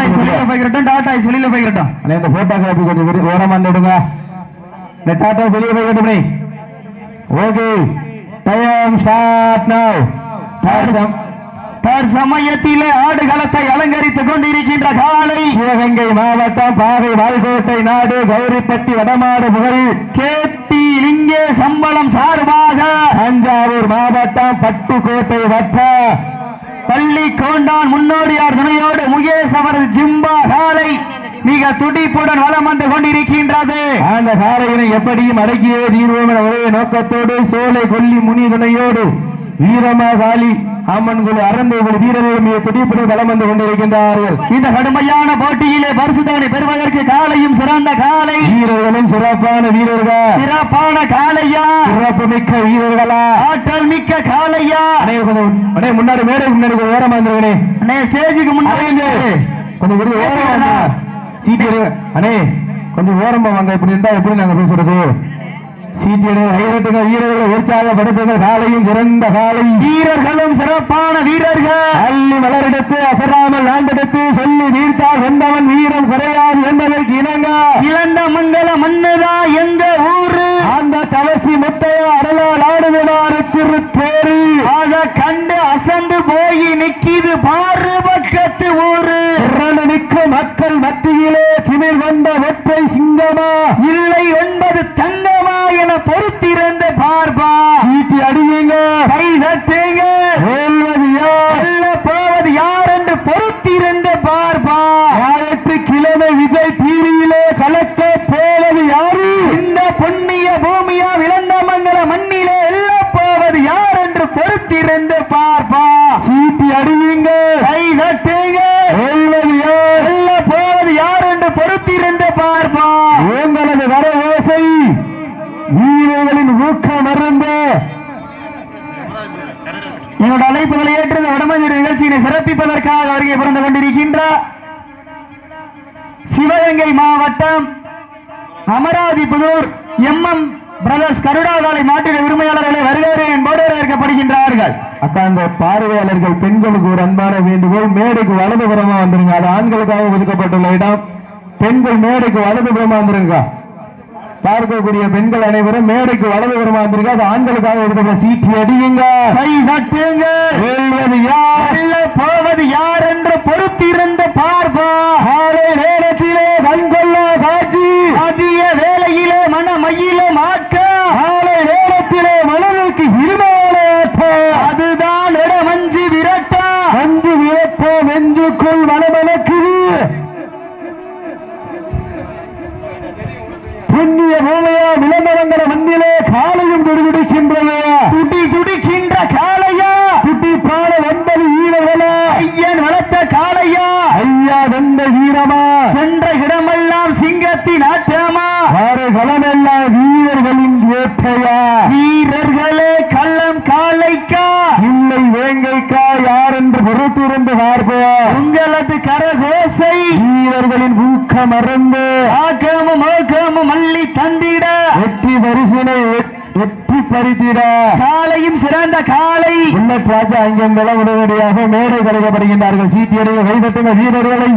Tata ice வெளியில போய்க்கிறட்டும் Tata ice வெளியில போய்க்கிறட்டும் அண்ணே இந்த போட்டோகிராஃபி கொஞ்சம் விரி- ஓரமா நிடுங்க இந்த டாட்டா வெளியே போய்கிட்டு ஓகே டைம் ஸ்டார்ட் நவ் தற்சமயத்திலே ஆடுகளத்தை அலங்கரித்துக் கொண்டிருக்கின்ற காலை சிவகங்கை மாவட்டம் பாவை வால்கோட்டை நாடு கௌரிப்பட்டி வடமாடு புகழ் கேத்தி லிங்கே சம்பளம் சார்பாக தஞ்சாவூர் மாவட்டம் பட்டுக்கோட்டை வட்ட பள்ளி கோண்டான் முன்னோடியார் துணையோடு முகேஷ் அவரது ஜிம்பா காலை மிக துடிப்புடன் வளம் வந்து கொண்டிருக்கின்றது. அந்த காலையினை எப்படியும் அடக்கியே தீர்வோம் என ஒரே நோக்கத்தோடு சோலை கொல்லி முனி துணையோடு வீரமா காலி அம்மன் குழு அரந்தை குழு வீரர்கள் மிக துடிப்புடன் வலம் வந்து கொண்டிருக்கின்றார்கள். இந்த கடுமையான போட்டியிலே பரிசுத்தவனை பெறுவதற்கு காலையும் சிறந்த காலை. வீரர்களும் சிறப்பான வீரர்கள்? சிறப்பான காளையா சிறப்பு மிக்க வீரர்களா? ஆற்றல் மிக்க கொஞ்சம் அண்ணே, முன்னாடி மேடை முன்னாடி கொஞ்சம் ஓரமா இருந்துருக்கனே அண்ணே ஸ்டேஜுக்கு முன்னாடி கொஞ்சம் விருது ஓரமா சீட்டு. அண்ணே கொஞ்சம் ஓரமா வாங்க. இப்படி இருந்தா எப்படி நாங்க பேசுறது? சீட்டு எடுங்க ஐரத்துங்க வீரர்களை உற்சாகப்படுத்துங்க காலையும் சிறந்த காலை வீரர்களும் சிறப்பான வீரர்கள். அள்ளி மலரெடுத்து அசராமல் நாண்டெடுத்து சொல்லி வீழ்த்தால் வந்தவன் வீரம் குறையாது என்பதற்கு இணங்க. இளந்த மங்கல மன்னதா எங்க ஊரு? அந்த தவசி முத்தைய அருளால் ஆடுகிறாரு திருத்தேரி. அத கண்டு அசந்து போய் நிக்கிது பாரு பக்கத்து ஊரு. திரண்டு நிற்கும் மக்கள் மத்தியிலே திமிர் வந்த ஒற்றை சிங்கமா இல்லை ஒன்பது தங்கமா என பொறுத்திருந்து பார்ப்பா ஈட்டி அடியுங்க கை தட்டுங்க வெல்வது யார் வெல்ல போவது யார் என்று பொறுத்திருந்து பார்ப்பா ஆயிரத்து கிழமை விஜய் டிவியிலே கலக்க போவது யாரு இந்த புண்ணிய பூமியா விளந்த மங்கல மண்ணிலே எல்ல போவது யார் என்று பொறுத்திருந்து பார்ப்பா சீட்டி அடியுங்க கை தட்டுங்க வெல்வது யார் வெல்ல போவது யார் என்று பொறுத்திருந்து பார்ப்பா உங்களது வர ஓசை வீரர்களின் ஊக்கம் மருந்து என்னோட அழைப்புகளை ஏற்று இந்த வடமஞ்சு நிகழ்ச்சியினை சிறப்பிப்பதற்காக வருகை பிறந்து கொண்டிருக்கின்ற சிவகங்கை மாவட்டம் அமராதிபுதூர் எம் எம் பிரதர்ஸ் கருடாதாலை மாட்டிட உரிமையாளர்களை வருகிறேன் என்போடு வரவேற்கப்படுகின்றார்கள் அக்கா இந்த பார்வையாளர்கள் பெண்களுக்கு ஒரு அன்பான வேண்டுகோள். மேடைக்கு வலதுபுறமா வந்துருங்க. அது ஆண்களுக்காக ஒதுக்கப்பட்டுள்ள இடம். பெண்கள் மேடைக்கு வலதுபுறமா வந்துருங்க. பார்க்கக்கூடிய பெண்கள் அனைவரும் மேடைக்கு வலதுபுறமா வந்துருங்க அது ஆண்களுக்காக ஒதுக்கப்பட்ட சீட்டி. அடியுங்க கை தட்டுங்க. வெல்வது யார்? வெல்ல போவது யார் என்று பொறுத்திருந்து பார்ப்பா. காலை நேரத்திலே கண்கொள்ளா காட்சி. மதிய வேளையிலே மன மயிலும் ஆக்க. காலை நேரத்திலே மனதிற்கு ஆட்டம் அதுதான் இடமஞ்சி விரட்டா. அஞ்சு வியப்போ நெஞ்சுக்குள் மனமனக்குது புண்ணிய பூமையா விளம்பரங்கள மண்ணிலே காலையும் துடிதுடிக்கின்றது. துடி துடிக்கின்ற காளையா? துட்டி பாட வந்தது வீரர்களா. ஐயன் வளர்த்த காளையா? ஐயா வந்த வீரமா? சென்ற இடமெல்லாம் சிங்கத்தின் ஆட்டமா ஆறு களமெல்லாம் வீரர்களின் வேட்டையா? வீரர்களே இல்லை வேங்கைக்கா யார் என்று பொறுத்திருந்து பார்ப்போம். உங்களது கரகோசை வீரர்களின் ஊக்கம் மறந்து ஆக்கமும் ஓக்கமும் அள்ளி தந்திட. வெற்றி பரிசினை வெற்றி பறித்திட காளையும் சிறந்த காளை புல்லட் ராஜா அங்கெங்கெல்லாம் உடனடியாக மேடை கலைக்கப்படுகின்றார்கள் சீட்டியடைய கைதட்டுங்க வீரர்களை.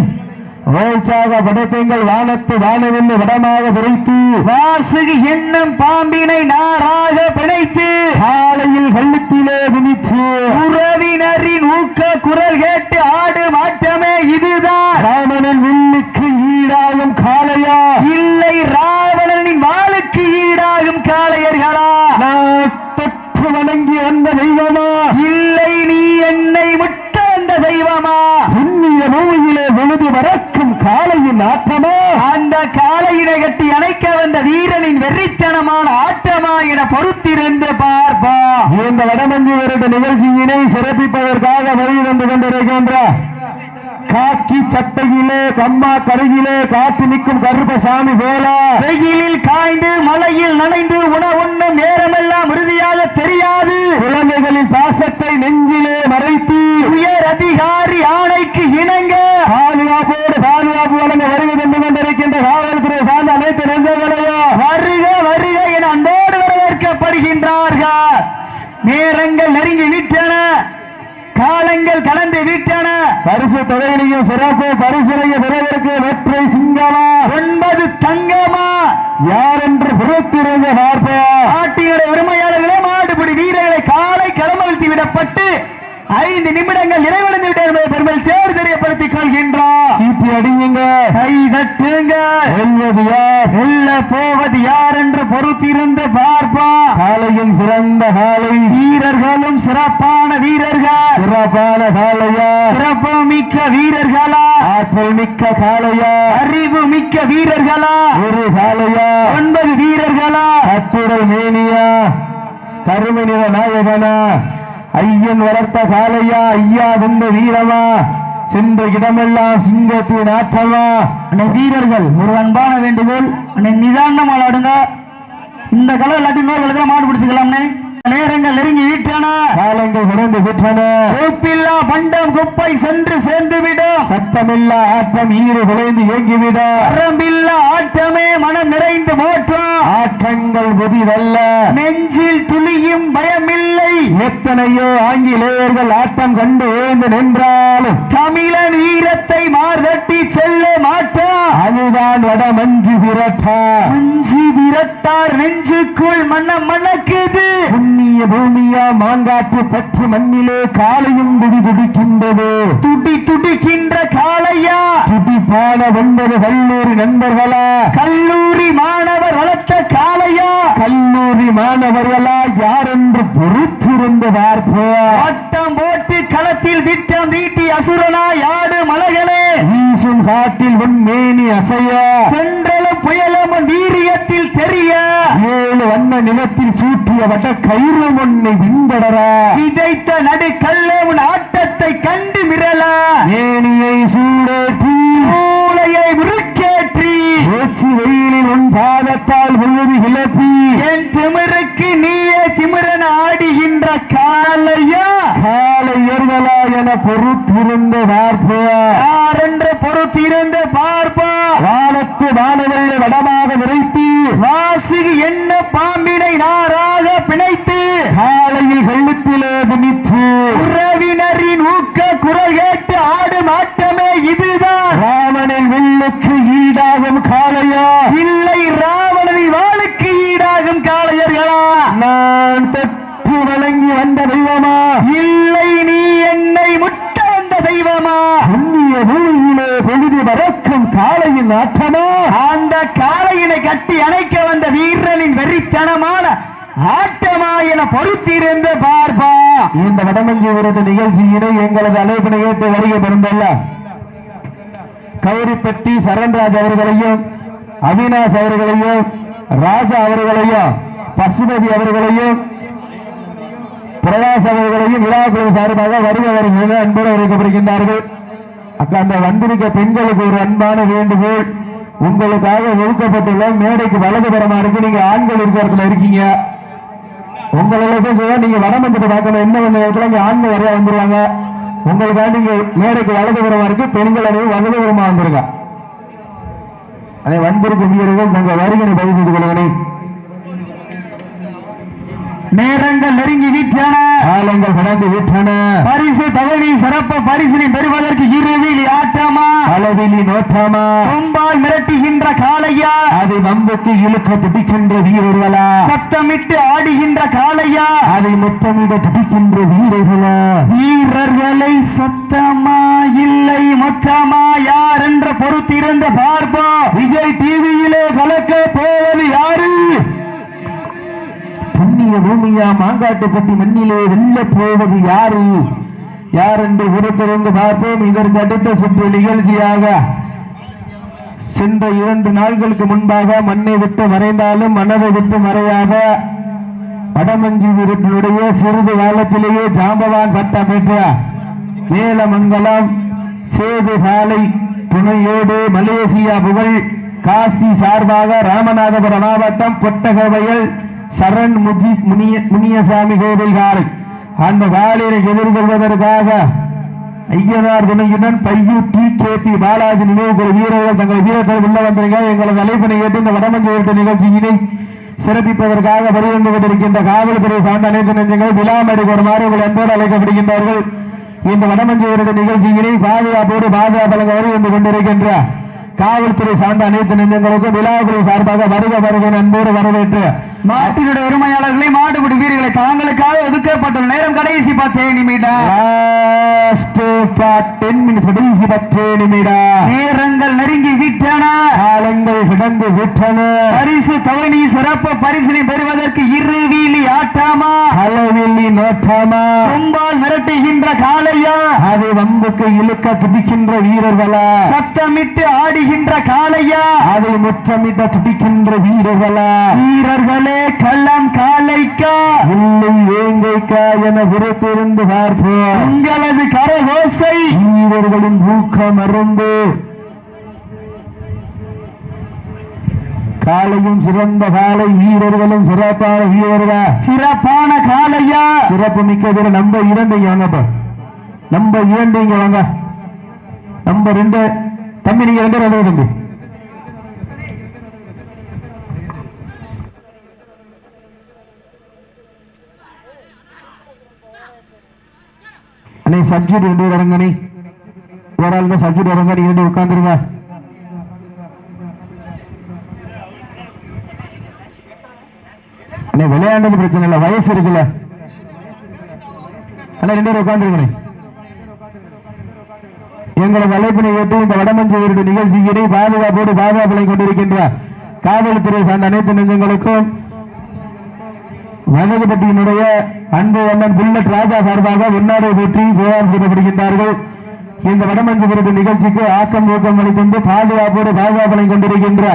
ஓய்ச்சாக படைப்பெங்கள் வானத்து வானவில்லு வடமாக விரைத்து. வாசுகு எண்ணம் பாம்பினை நாராக பிணைத்து. காலையில் கள்ளுத்திலே விழித்து உறவினரின் ஊக்க குரல் கேட்டு ஆடு மாட்டமே இதுதான். ராமனின் வில்லுக்கு ஈடாகும் காளையா? இல்லை ராவணனின் வாளுக்கு ஈடாகும் காளையர்களா? நான் தொற்று வணங்கி வந்த தெய்வமா? இல்லை நீ என்னை முட்ட வந்த தெய்வமா? புண்ணிய பூமியிலே விழுது வரக்கும் காளையின் ஆட்டமா அந்த காளையினை கட்டி அணைக்க வந்த வீரனின் வெறித்தனமான ஆட்டமா என பொறுத்திருந்து பார்ப்பா. இந்த வடமஞ்சி வருட நிகழ்ச்சியினை சிறப்பிப்பதற்காக வருகை வந்து கொண்டிருக்கின்ற. காக்கி சட்டையிலே கம்மா கருகிலே காத்து நிற்கும் கருப்பசாமி போல வெயிலில் காய்ந்து மலையில் நனைந்து உணவுண்ணும் நேரமெல்லாம் உறுதியாக தெரியாது. குழந்தைகளின் பாசத்தை நெஞ்சிலே மறைத்து உயர் அதிகாரி ஆணைக்கு இணங்க. பாதுகாப்போடு பாதுகாப்பு வழங்க வருகை தந்து கொண்டிருக்கின்ற காவல்துறை சார்ந்த அனைத்து நெஞ்சங்களையும் வருக வருக என அன்போடு வரவேற்கப்படுகின்றார்கள். நேரங்கள் நெருங்கி விட்டன காலங்கள் கலந்து விட்டன. பரிசுத்த தொகையிலையும் சிறப்பு பரிசுரைய பெறுவதற்கு வெற்றி சிங்கமா? ஒன்பது தங்கமா? யார் என்று புறத்திருந்து பார்ப்போம். நாட்டினுடைய உரிமையாளர்களே மாடுபிடி வீரர்களை காலை களமழ்த்தி விடப்பட்டு ஐந்து நிமிடங்கள் நிறைவடைந்து விட்டது என்பதை பெருமை சேர் தெரியப்படுத்திக் கொள்கின்றார். சீட்டி அடியுங்க. கை தட்டுங்க. வெல்வது யார் வெல்ல போவது யார் என்று பொறுத்திருந்து பார்ப்பா. காலையும் சிறந்த காலை. வீரர்களும் சிறப்பான வீரர்கள். சிறப்பான காலையா? சிறப்பு மிக்க வீரர்களா? ஆற்றல் மிக்க காலையா? அறிவு மிக்க வீரர்களா? ஒரு காலையா? ஒன்பது வீரர்களா? கட்டுடல் மேனியா? கருமை நிற நாயகனா? ஐயன் வளர்த்த காலையா ஐயா வென்ற வீரமா சென்ற இடமெல்லாம் சிங்கத்தின் ஆட்டமா அன்னை வீரர்கள் ஒரு அன்பான வேண்டுகோள். அன்னை நிதானம் விளையாடுங்க இந்த கலர் இல்லாட்டி இன்னொரு மாடு பிடிச்சுக்கலாம்னே. நேரங்கள் நெருங்கி விட்டன. காலங்கள் கடந்து விட்டன. கோப்பில்லா பண்டம் குப்பை சென்று சேர்ந்து விடும் சத்தமில்லா ஆட்டம் ஈடு குலைந்து இயங்கிவிட வரம்பில்லா ஆட்டமே மனம் நிறைந்து மோற்றம். ஆட்டங்கள் புதிதல்ல நெஞ்சில் துளியும் பயமில்லை. எத்தனையோ ஆங்கிலேயர்கள் ஆட்டம் கண்டு ஓய்ந்து நின்றாலும் தமிழன் வீரத்தை மார்தட்டி செல்ல மாட்டான். அதுதான் வட மஞ்சு விரட்டா மஞ்சி விரட்டார் நெஞ்சுக்குள் மன்னம் மணக்குது புண்ணிய பூமியா மாங்காற்று பற்று மண்ணிலே காலையும் துடி துடிக்கின்றது. துடி துடிக்கின்ற காளையா? துடிப்பான ஒன்பது கல்லூரி நண்பர்களா? கல்லூரி மாணவர் வளர்த்த காளையா? கல்லூரி மாணவர்களா யார் என்று பொறுத்திருந்து பார்ப்போம் ஆட்டம் போட்டு களத்தில் திட்டம் தீட்டி அசுரனா யாடு மலைகளே. வீசும் காட்டில் உன் மேனி அசைய. தென்றலும் புயலும் உன் தெரிய ஏழு வண்ண நிலத்தில் சூட்டிய வட கயிறு ஒன்னை விண்டடர விதைத்த நடு கல்லே உன் ஆட்டத்தை கண்டு மிரள. மேனியை சூடேற்றி. மூளையை முறுக்கேற்றி ஏச்சி வெயிலில் உன் பாதத்தால் விழுது கிளப்பி என் திமிருக்கு நீயே திமிரன் ஆடுகின்ற காளையா காலை ஏறுதலா என பொறுத்திருந்து பார்ப்போம். யார் என்று பொறுத்திருந்து பார்ப்பா வானத்து வானவெள்ளை வடமாக விரைத்து வாசுகு என்ன பாம்பினை நாராக பிணைத்து காலையில் கழுத்திலே திணித்து உறவினரின் ஊக்க குரல் கேட்டு ஆடும் ஆட்டமே இதுதான் ராவணின் வில்லுக்கு ஈடாகும் காளையா இல்லை ராவணனின் வாளுக்கு ஈடாகும் காளையர்களா நான் தொற்று வழங்கி வந்த தெய்வமா இல்லை நீ என்னை முட்ட வந்த தெய்வமா புண்ணிய பூமியிலே பொழுது பறக்கும் காளையின் ஆட்டமா அந்த காளையினை கட்டி அணைக்க வந்த வீரனின் வெறித்தனமான ஆட்டமா என பொறுத்திருந்து பார்ப்பா. இந்த வடமஞ்சி விருது நிகழ்ச்சியினை எங்களது அழைப்பினை ஏற்று வருகை பெருந்தல்ல கௌரிப்பட்டி சரண்ராஜ் அவர்களையும் அவினாஷ் அவர்களையும் ராஜா அவர்களையும் பசுபதி அவர்களையும் பிரகாஷ் அவர்களையும் விழாக்குழு சார்பாக வருக வருகிற அன்போடு அறிவிக்கப்படுகின்றார்கள் அக்கா அந்த வந்திருக்க பெண்களுக்கு ஒரு அன்பான வேண்டுகோள். உங்களுக்காக ஒதுக்கப்பட்டுள்ள மேடைக்கு வலதுபுறமா இருக்கு. நீங்க ஆண்கள் இருக்கிறதுல இருக்கீங்க. உங்களோட சொல்ல நீங்க வடம் வந்துட்டு பார்க்கணும். என்ன கொஞ்சம் நேரத்துல இங்க ஆண்கள் வரையா வந்துருவாங்க. உங்களுக்காக நீங்க மேடைக்கு வலதுபுறமா இருக்கு பெண்கள் அனைவரும் வலதுபுறமா வந்துருங்க அதே வந்திருக்கும் வீரர்கள் தங்கள் வருகனை பதிவு செய்து கொள்ளுங்கனே நேரங்கள் நெருங்கி விட்டன காலங்கள் கடந்து விட்டன பரிசு தவணி சிறப்பு பரிசினை பெறுவதற்கு இறுதியில் ஆட்டமா அளவிலி நோட்டமா கொம்பால் மிரட்டுகின்ற காளையா? அதை வம்புக்கு இழுக்க துடிக்கின்ற வீரர்களா? சத்தமிட்டு ஆடுகின்ற காளையா? அதை முத்தமிட துடிக்கின்ற வீரர்களா? வீரர்களை சத்தமா இல்லை மொத்தமா? யார் என்று பொறுத்திருந்து பார்ப்போம். விஜய் டிவியிலே கலக்க போவது யாரு? புண்ணிய பூமியா மாங்காட்டுப்பட்டி மண்ணிலே வெல்ல போவது யாரு? யார் என்று உரத்திலிருந்து பார்ப்போம். இதற்கு அடுத்த சுற்று நிகழ்ச்சியாக சென்ற இரண்டு நாட்களுக்கு முன்பாக மண்ணை விட்டு மறைந்தாலும் மனதை விட்டு மறையாத வடமஞ்சி வீரத்தினுடைய சிறிது காலத்திலேயே ஜாம்பவான் பட்டம் பெற்ற மேலமங்கலம் சேது காலை துணையோடு மலேசியா புகழ் காசி சார்பாக ராமநாதபுரம் மாவட்டம் பொட்டகவயல் சரண் முஜி முனிய முனியசாமி கோவில் காலை அந்த காலையை எதிர்கொள்வதற்காக ஐயனார் துணையுடன் Paiyur T K P Balaji நினைவு வீரர்கள் தங்கள் வீரர்கள் உள்ள வந்திருங்க எங்களது அழைப்பினை ஏற்று இந்த வடமஞ்சு நிகழ்ச்சியினை சிறப்பிப்பதற்காக வருகின்ற கொண்டிருக்கின்ற காவல்துறை சார்ந்த அனைத்து நெஞ்சங்கள் விழாமடி வருமாறு உங்கள் அன்போடு அழைக்கப்படுகின்றார்கள். இந்த வடமஞ்சூருடைய நிகழ்ச்சியினை பாதுகாப்போடு பாதுகாப்பாளங்க வரை வந்து கொண்டிருக்கின்ற காவல்துறை சார்ந்த அனைத்து நெஞ்சங்களுக்கும் விழாக்குழு சார்பாக வருக வருக அன்போடு வரவேற்று மாட்டினுடைய உரிமையாளர்களை மாடுபிடி வீரர்களை தாங்களுக்காக ஒதுக்கப்பட்டுள்ள நேரம் கடைசி பத்தே நிமிடம். கடைசி பத்து நிமிடம். நேரங்கள் நெருங்கி விட்டன. காலங்கள் கிடந்து விட்டன. பரிசு தவணி சிறப்பு பரிசினை பெறுவதற்கு இரு வீலி ஆட்டாமா? அளவில்லி நோட்டமா? கொம்பால் மிரட்டுகின்ற காளையா? அதை வம்புக்கு இழுக்க துடிக்கின்ற வீரர்களா? சத்தமிட்டு ஆடுகின்ற காளையா? அதை முற்றமிட்ட துடிக்கின்ற வீரர்களா? வீரர்களே கள்ளம் காளைக்கா இல்லை வேங்கைக்கா என பொறுத்திருந்து பார்ப்போம். உங்களது கரகோசை. வீரர்களின் ஊக்கம் அருந்து காலையும் சிறந்த காலை வீரர்களும் சிறப்பான வீரர்களா. சிறப்பான காளையா சிறப்பு மிக்க வீரர் நம்ம இரண்டு வாங்கப்பா நம்ம இரண்டு இங்க வாங்க. நம்ம ரெண்டு. தம்பி நீங்க ரெண்டு ரெண்டு தம்பி. அண்ணே சப்ஜெக்ட் ரெண்டு பேர் இறங்கணி ஒரு ஆள் தான் சப்ஜெக்ட் இறங்க நீங்க ரெண்டு அண்ணே விளையாண்டது பிரச்சனை இல்லை வயசு இருக்குல்ல. அண்ணா ரெண்டு பேரும் உட்காந்துருக்கணே எங்களது அழைப்பினை ஏற்று இந்த வடமஞ்சவருடைய நிகழ்ச்சியினை பாதுகாப்போடு பாதுகாப்பலை கொண்டிருக்கின்ற காவல்துறை சார்ந்த அனைத்து நெஞ்சங்களுக்கும் வனகப்பட்டியினுடைய அன்பு அண்ணன் புல்லட் ராஜா சார்பாக முன்னாடி போற்றி புகார் செய்யப்படுகின்றார்கள். இந்த வடமஞ்சபுரத்து நிகழ்ச்சிக்கு ஆக்கம் ஊக்கம் அளித்து பாதுகாப்போடு பாதுகாப்பனை கொண்டிருக்கின்ற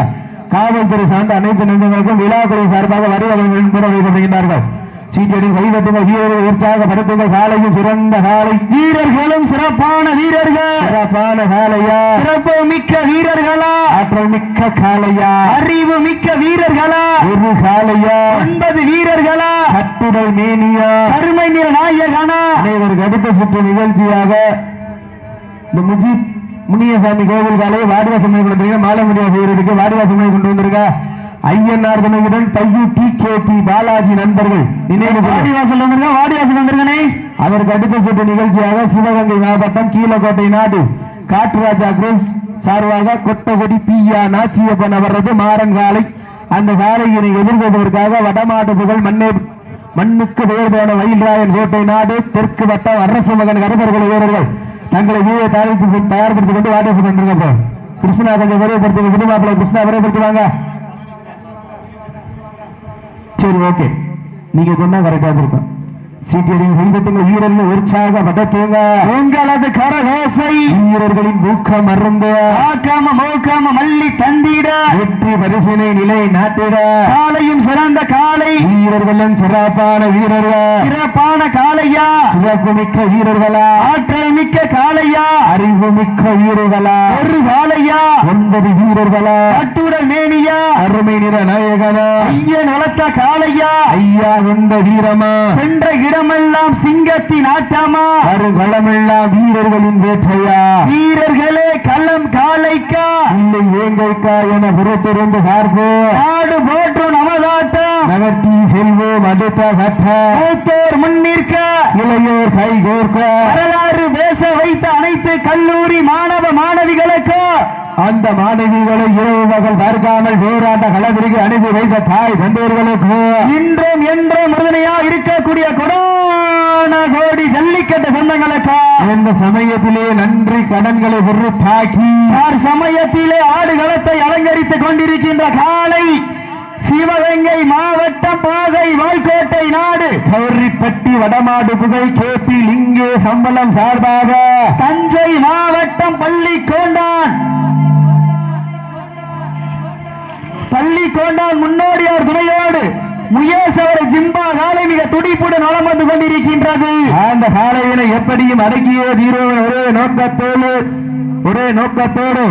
காவல்துறை சார்ந்த அனைத்து நெஞ்சங்களுக்கும் விழாக்குறை சார்பாக வருவதற்கு வைக்கப்படுகின்றார்கள். சீட்டடி கைதட்டுங்க வீரர்கள் உற்சாகப்படுத்துங்கள் காலையும் சிறந்த காலை வீரர்களும் சிறப்பான வீரர்கள். சிறப்பான காலையா சிறப்பு மிக்க வீரர்களா? ஆற்றல் மிக்க காலையா அறிவு மிக்க வீரர்களா? ஒரு காலையா ஒன்பது வீரர்களா? கட்டுடல் மேனியா? கருமை நிற நாயகனா? அனைவருக்கு அடுத்த சுற்று நிகழ்ச்சியாக இந்த முஜிப் முனியசாமி கோவில் காலையை வாடிவாசம் கொண்டு வந்திருக்க மாலை முடியா செய்யறதுக்கு வாடிவாசம் கொண்டு வந்திருக்க. ஐயனார் துணையுடன் தையூ டி கே பி பாலாஜி நண்பர்கள் நினைவு. வாடிவாசல் வந்திருக்க வாடிவாசல் வந்திருக்கனே அதற்கு அடுத்த சுற்று நிகழ்ச்சியாக சிவகங்கை மாவட்டம் கீழக்கோட்டை நாடு. காட்டுராஜா குரூப்ஸ் சார்பாக கொட்டகுடி பியா நாச்சியப்பன் அவரது மாறன் காலை. அந்த காலையினை எதிர்கொள்வதற்காக வடமாட்டு புகழ் மண்ணே மண்ணுக்கு பெயர் போன மயில்ராயன் கோட்டை நாடு தெற்கு வட்டம் அரசு மகன் கருப்பர்கள் வீரர்கள். தங்களை வீர தயாரிப்பு தயார்படுத்திக் கொண்டு பண்றீங்க இப்போ கிருஷ்ணா கொஞ்சம் விரைவுபடுத்துங்க புது மாப்பிள்ளை கிருஷ்ணா விரைவுபடுத்துவாங்க சரி ஓகே நீங்கள் சொன்னால் கரெக்டாக இருக்கும் சீட்டியடியில் கைதட்டுங்க வீரர்கள் உங்களது கரகோசை. வீரர்களின் ஊக்கம் அருந்து. ஆக்காம மோக்காம மல்லி தந்திட. வெற்றி பரிசினை நிலை நாட்டிட. காலையும் சிறந்த காலை. வீரர்களும் சிறப்பான வீரர்கள். சிறப்பான காளையா சிறப்பு மிக்க வீரர்களா. ஆற்றல் மிக்க காளையா அறிவு மிக்க வீரர்களா. ஒரு காளையா ஒன்பது வீரர்களா. கட்டுடல் மேனியா. அருமை நிற நாயகனா. ஐயன் வளர்த்த காளையா ஐயா எந்த வீரமா. சென்ற இடமெல்லாம் சிங்கத்தின் ஆட்டமா? வருகளமெல்லாம் வீரர்களின் வேற்றையா? வீரர்களே களம் காளைக்கா இல்லை வேங்கைக்கா என புறத்திருந்து பார்ப்போம் நாடு போற்றும் நமதாட்டம் நகர்த்தி செல்வோம் அடுத்த கட்ட. மூத்தோர் முன்னிற்க இளையோர் கை கோர்க்க. வரலாறு பேச வைத்த அனைத்து கல்லூரி மாணவ மாணவிகளுக்கு? அந்த மாணவிகளை இரவு மகள் பார்க்காமல் போராட்ட களவிற்கு அனுப்பி வைத்த தாய் தந்தையர்களுக்கு இன்றும் என்றும் உறுதுணையா இருக்கக்கூடிய கொடான கோடி ஜல்லிக்கட்டு சொந்தங்களுக்கு இந்த சமயத்திலே நன்றி கடன்களை பொருத்தாக்கி யார் சமயத்திலே ஆடுகளத்தை அலங்கரித்துக் கொண்டிருக்கின்ற காலை சிவகங்கை மாவட்டம் பாகை வால்கோட்டை நாடு. கௌரிப்பட்டி வடமாடு புகை கே பி லிங்கே சம்பளம் சார்பாக தஞ்சை மாவட்டம் பள்ளிக்கோண்டான் பள்ளிக்கோண்டான் முன்னோடியார் துணையோடு முயேசவர ஜிம்பா காலை மிக துடிப்புடன் வளம் வந்து கொண்டிருக்கின்றது. அந்த காலையினை எப்படியும் அடக்கிய தீரோவின் ஒரே நோக்கத்தோடு ஒரே நோக்கத்தோடு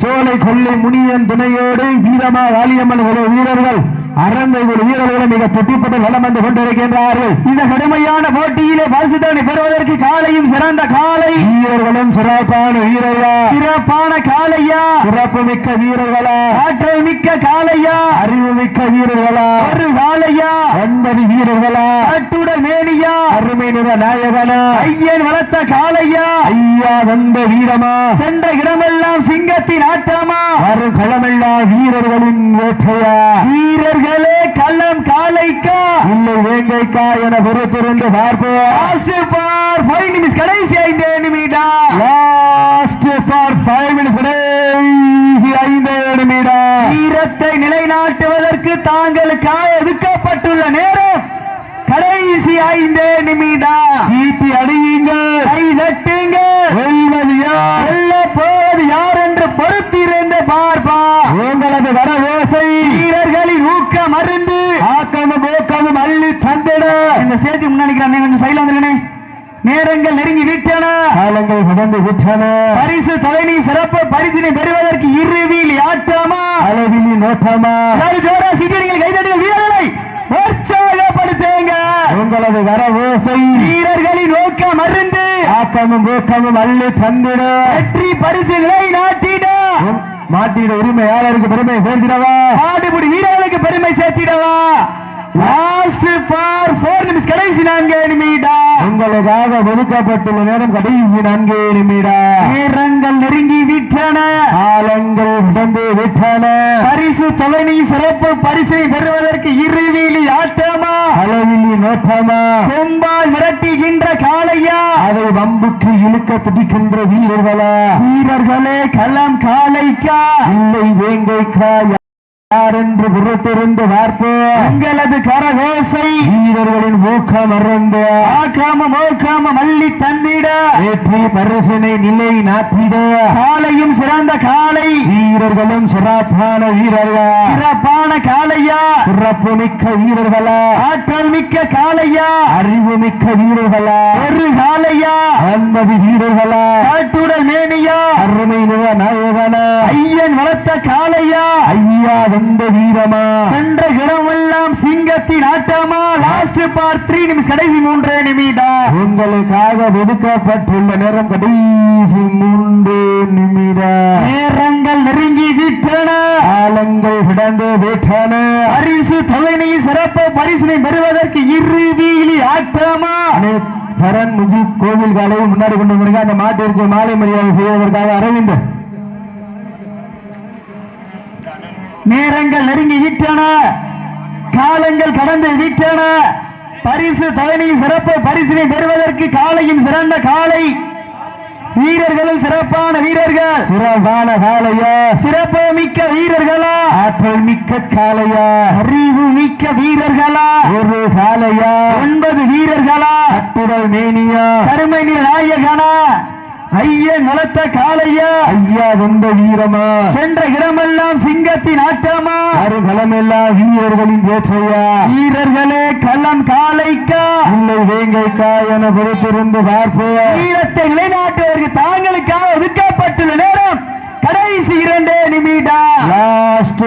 சோலை கொள்ளை முனியன் துணையோடு வீரமா வாலியம்மன் வீரர்கள் அரந்தைக்குழு வீரர்களும் மிக துட்டிப்பட்டு வலம் வந்து கொண்டிருக்கின்றார்கள். இந்த கடுமையான போட்டியிலே பரிசுத்தனை பெறுவதற்கு காலையும் சிறந்த காலை. வீரர்களும் சிறப்பான வீரர்களா? சிறப்பான காளையா சிறப்பு மிக்க வீரர்களா? ஆற்றல் மிக்க காளையா? அறிவு மிக்க வீரர்களா? ஒரு காளையா ஒன்பது வீரர்களா? கட்டுடல் மேனியா? அருமை நிற நாயகனா? ஐயன் வளர்த்த காளையா? ஐயா வந்த வீரமா? சென்ற இடமெல்லாம் சிங்கத்தின் ஆட்டமா வரும் களமெல்லாம் வீரர்களின் வேட்டையா வீரர்களே கள்ளம் காளைக்கா? இல்லை வேங்கைக்கா என பொறுத்திருந்து பார்ப்போம். கடைசி ஐந்து நிமிடம். லாஸ்ட் ஃபார் ஃபைவ் மினிட்ஸ் வீரத்தை நிலைநாட்டுவதற்கு தாங்களுக்காக ஒதுக்கப்பட்டுள்ள நேரம் கடைசி ஐந்து நிமிடம். சீட்டி அடியுங்கள் கை தட்டுங்க. வெல்வது யார் வெல்ல போவது யார் என்று பொறுத்திருந்து பார்ப்பா. உங்களது வரவோசை. வீரர்களின் ஊக்கம் மருந்து ஆக்கமும் ஊக்கமும் அள்ளி தந்திட. இந்த ஸ்டேஜ் முன்னாடி நிக்கிறேன் கொஞ்சம் சைல வந்துருக்கனே நேரங்கள் நெருங்கி விட்டன? காலங்கள் கடந்து விட்டன. பரிசு தலைநீ சிறப்பு பரிசினை பெறுவதற்கு இறுதியில் ஆட்டமா அளவிலி நோட்டமா ஜோரா சீட்டியடிகள் கைதட்டுங்கள் வீரர்களை உற்சாகப்படுத்துங்க. உங்களது வரவோசை வீரர்களின் நோக்கம் மருந்து ஆக்கமும் ஊக்கமும் அள்ளி தந்திட. வெற்றி பரிசுகளை நாட்டிட. உம், மாட்டிட உரிமையாளருக்கு பெருமை சேர்த்திடவா? ஆடுபுடி வீரர்களுக்கு பெருமை சேர்த்திடவா? லாஸ்ட் ஃபார் ஃபோர் நிமிஷம் கடைசி நான்கு நிமிடம் உங்களுக்காக ஒதுக்கப்பட்டுள்ள நேரம் கடைசி நான்கு நிமிடம் நேரங்கள் நெருங்கி விட்டன காலங்கள் உடந்து விட்டன. பரிசு தொலைநீ சிறப்பு பரிசை பெறுவதற்கு இறுதியில் ஆட்டமா? அளவிலி நோட்டமா? கொம்பால் மிரட்டுகின்ற காளையா? அதை வம்புக்கு இழுக்க துடிக்கின்ற வீரர்களா? வீரர்களே களம் காளைக்கா? இல்லை வேங்கைக்கா யார் என்று புறத்திருந்து பார்ப்போம். உங்களது கரகோசை. வீரர்களின் ஊக்கம் மறந்த ஆக்காம மோக்காம மல்லி தந்திட. வெற்றி பரிசனை நிலை நாட்டிட காளையும் சிறந்த காளை வீரர்களும் சிறப்பான வீரர்களா. சிறப்பான காளையா சிறப்பு மிக்க வீரர்களா. ஆற்றல் மிக்க காளையா அறிவு மிக்க வீரர்களா. ஒரு காளையா ஒன்பது வீரர்களா. காட்டுடல் மேனியா. அருமை நாயகனா. ஐயன் வளர்த்த காளையா ஐயா வந்த வீரமா? சென்ற இடமெல்லாம் சிங்கத்தின் ஆட்டமா? லாஸ்ட் பார்ட் த்ரீ நிமிஷம் கடைசி மூன்றே நிமிடம். உங்களுக்காக ஒதுக்கப்பட்டுள்ள நேரம் கடைசி மூன்று நிமிடம். நேரங்கள் நெருங்கி விட்டன. காலங்கள் விடந்து விட்டன. பரிசு தொகைனை சிறப்பு பரிசினை பெறுவதற்கு இறுதியில் ஆட்டமா? சரண் முஜிப் கோவில் முன்னாடி கொண்டு வந்திருக்க அந்த மாட்டிற்கு மாலை மரியாதை செய்வதற்காக அரவிந்த் நேரங்கள் நெருங்கி விட்டன காலங்கள் கடந்து விட்டன பரிசு தொகைனை சிறப்பு பரிசினை பெறுவதற்கு காலையும் சிறந்த காலை. வீரர்களும் சிறப்பான வீரர்கள். சிறப்பான காலையா? சிறப்பு மிக்க வீரர்களா? ஆற்றல் மிக்க காலையா? அறிவு மிக்க வீரர்களா? ஒரு காலையா? ஒன்பது வீரர்களா? கட்டுடல் மேனியா? கருமை நாயகனா? ஐயன் வளர்த்த காளையா? ஐயா வந்த வீரமா? சென்ற இடமெல்லாம் சிங்கத்தின் ஆட்டமா? அருகலமெல்லாம் வீரர்களின் வேற்றையா? வீரர்களே களம் காளைக்கா? இல்லை வேங்கைக்கா என பொறுத்திருந்து பார்ப்போம். வீரத்தை நிலைநாட்டுவதற்கு தாங்களுக்காக ஒதுக்கப்பட்டுள்ள நேரம். கடைசி இரண்டே நிமிடம் லாஸ்ட்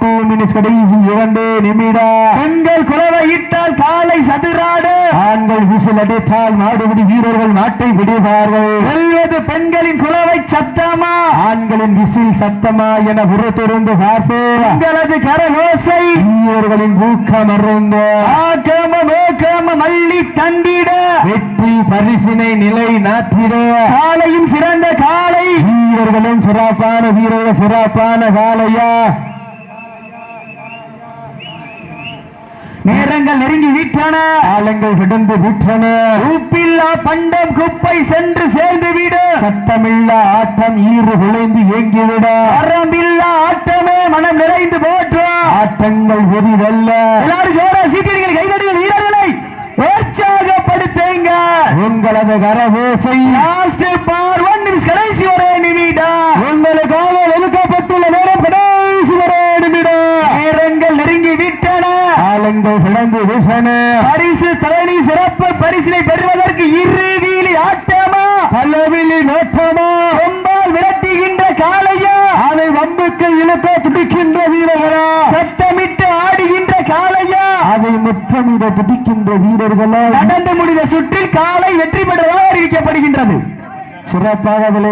டூ மினிட்ஸ் கடைசி இரண்டு நிமிடம் பெண்கள் குலவையிட்டால் காலை சதுராடு. ஆண்கள் விசில் அடித்தால் மாடுபிடி வீரர்கள் நாட்டை விடுவார்கள். வெல்வது பெண்களின் குலவை சத்தமா? ஆண்களின் விசில் சத்தமா என புறத்திருந்து பார்ப்போம். உங்களது கரகோசை. வீரர்களின் ஊக்கம் அருந்த. ஆகம மோகம மல்லி தந்திட. வெற்றி பரிசினை நிலை நாட்டிட காலையும் சிறந்த காலை. வீரர்களும் சிறப்பான வீரர்கள் சிறப்பான காலையா நேரங்கள் நெருங்கி விட்டன காலங்கள் விடந்து விட்டன உப்பில்லா பண்டம் குப்பை சென்று சேர்ந்து விடு. சத்தமில்லா ஆட்டம் ஈறு விளைந்து ஏங்கிவிட. வரம்பில்லா ஆட்டமே மனம் நிறைந்து போற்றும் ஆட்டங்கள் ஒதிதல்ல எல்லாரும் ஜோரா சீட்டியடிகள் கைதடிகள் வீரர்களை. உற்சாகப்படுத்துங்க. உங்களது கரவோசை லாஸ்ட் பார் ஒன் நிமிஷம் ஒரே நிமிடம் உங்களுக்காக ஒதுக்கப்பட்டுள்ள நேரம் கடைசி வரை நிமிடம் நேரங்கள் நெருங்கி விட்டன. காலங்கள் விளந்து வீசன. பரிசு தலைநி சிறப்பு பரிசினை பெறுவதற்கு இறுதியில் ஆட்டமா? பல்லவிலி நோட்டமா கொம்பால் விரட்டுகின்ற காளையா? அதை வம்புக்கு இழுக்க துடிக்கின்ற வீரர்களா? சத்தமிட்டு ஆடுகின்ற முற்றமிட துடிக்கின்ற வீரர்களால் நடந்து முடிந்த சுற்றில் காலை வெற்றி பெற்றதாக அறிவிக்கப்படுகின்றது. சிறப்பாக விளையாடி